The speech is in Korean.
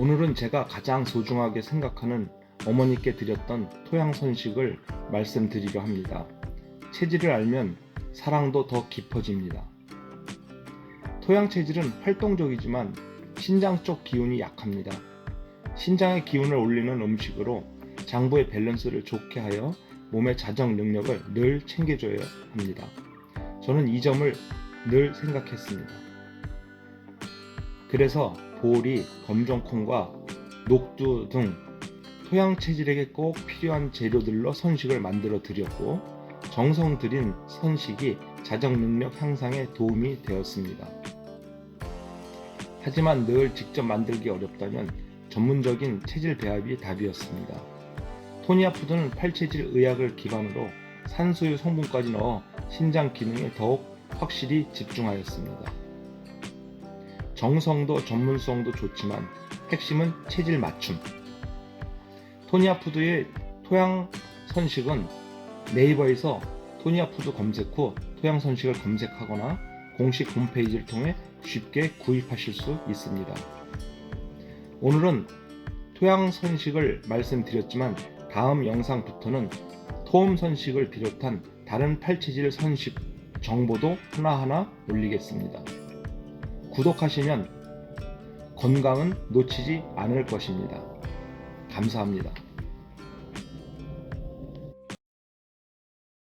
오늘은 제가 가장 소중하게 생각하는 어머니께 드렸던 토양 선식을 말씀드리려 합니다. 체질을 알면 사랑도 더 깊어집니다. 토양 체질은 활동적이지만 신장 쪽 기운이 약합니다. 신장의 기운을 올리는 음식으로 장부의 밸런스를 좋게 하여 몸의 자정 능력을 늘 챙겨줘야 합니다. 저는 이 점을 늘 생각했습니다. 그래서 보리, 검정콩과 녹두 등 토양 체질에게 꼭 필요한 재료들로 선식을 만들어 드렸고 정성 들인 선식이 자정 능력 향상에 도움이 되었습니다. 하지만 늘 직접 만들기 어렵다면 전문적인 체질 배합이 답이었습니다. 토니아 푸드는 팔체질 의학을 기반으로 산수유 성분까지 넣어 신장 기능에 더욱 확실히 집중하였습니다. 정성도 전문성도 좋지만 핵심은 체질 맞춤. 토니아 푸드의 토양 선식은 네이버에서 토니아 푸드 검색 후 토양 선식을 검색하거나 공식 홈페이지를 통해 쉽게 구입하실 수 있습니다. 오늘은 토양 선식을 말씀드렸지만 다음 영상부터는 토음 선식을 비롯한 다른 팔체질 선식 정보도 하나하나 올리겠습니다. 구독하시면 건강은 놓치지 않을 것입니다. 감사합니다.